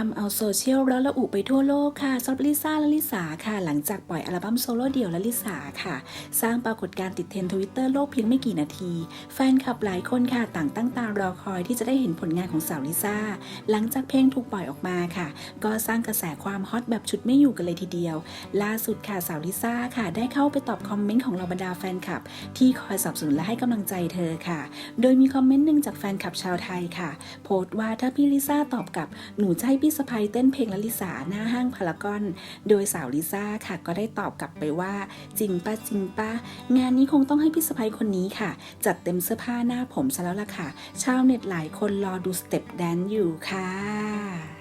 ทำเอาโซเชียลร้อนระอุไปทั่วโลกค่ะสำหรับลิซ่าและลิสาค่ะ หลังจากปล่อยอัลบั้มโซโล่เดี่ยวและลิสาค่ะ สร้างปรากฏการณ์ติดเทรนด์ทวิตเตอร์โลกเพียงไม่กี่นาที แฟนคลับหลายคนค่ะ ต่างตั้งตารอคอยที่จะได้เห็นผลงานของสาวลิซ่า หลังจากเพลงถูกปล่อยออกมาค่ะ ก็สร้างกระแสความฮอตแบบชุดไม่อยู่กันเลยทีเดียว ล่าสุดค่ะสาวลิซ่าค่ะ ได้เข้าไปตอบคอมเมนต์ของเหล่าบรรดาแฟนคลับ ที่คอยสนับสนุนและให้กำลังใจเธอค่ะ โดยมีคอมเมนต์หนึ่งจากแฟนคลับชาวไทยค่ะ โพสต์ว่าถ้าพี่ลิซ่าตอบกลับหนูจะให้พี่สะพายเต้นเพลงลลิสาหน้าห้างพารากอน โดยสาวลิซ่าค่ะก็ได้ตอบกลับไปว่า จริงป้าจริงป้างานนี้คงต้องให้พี่สะพายคนนี้ค่ะ จัดเต็มเสื้อผ้าหน้าผมซะแล้วล่ะค่ะ ชาวเน็ตหลายคนรอดูสเต็ปแดนซ์อยู่ค่ะ